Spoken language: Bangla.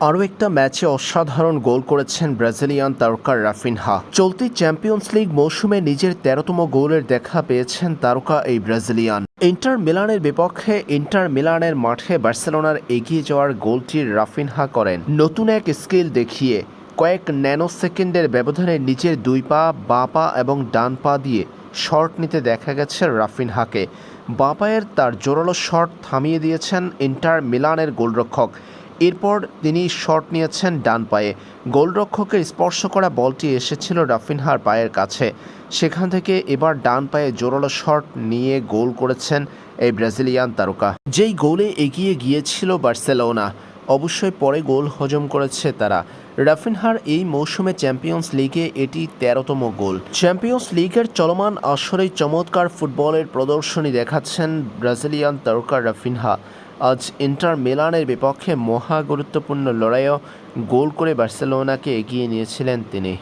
আরও একটা ম্যাচে অসাধারণ গোল করেছেন ব্রাজিলিয়ান তারকা রাফিনহা। চলতি চ্যাম্পিয়ন্স লিগ মৌসুমে নিজের তেরোতম গোলের দেখা পেয়েছেন তারকা এই ব্রাজিলিয়ান। ইন্টার মিলানের বিপক্ষে ইন্টার মিলানের মাঠে বার্সেলোনার এগিয়ে যাওয়ার গোলটি রাফিনহা করেন। নতুন এক স্কিল দেখিয়ে কয়েক ন্যানো সেকেন্ডের ব্যবধানে নিজের দুই পা, বাঁ পা এবং ডান পা দিয়ে শট নিতে দেখা গেছে রাফিনহাকে। বাঁ পায়ের তার জোরালো শট থামিয়ে দিয়েছেন ইন্টার মিলানের গোলরক্ষক। এরপর তিনি শট নিয়েছেন ডান পায়ে। গোলরক্ষকের স্পর্শ করা বলটি এসেছিল রাফিনহার পায়ের কাছে। সেখান থেকে এবার ডান পায়ে জোরালো শট নিয়ে গোল করেছেন এই ব্রাজিলিয়ান তারকা। যেই গোলে এগিয়ে গিয়েছিল বার্সেলোনা, অবশ্যই পরে গোল হজম করেছে তারা। রাফিনহার এই মৌসুমে চ্যাম্পিয়ন্স লিগে এটি তেরোতম গোল। চ্যাম্পিয়ন্স লিগের চলমান আসরেই চমৎকার ফুটবলের প্রদর্শনী দেখাচ্ছেন ব্রাজিলিয়ান তারকা রাফিনহা। আজ ইন্টার মিলানের বিপক্ষে মহা গুরুত্বপূর্ণ লড়াইও গোল করে বার্সেলোনাকে এগিয়ে নিয়েছিলেন তিনি।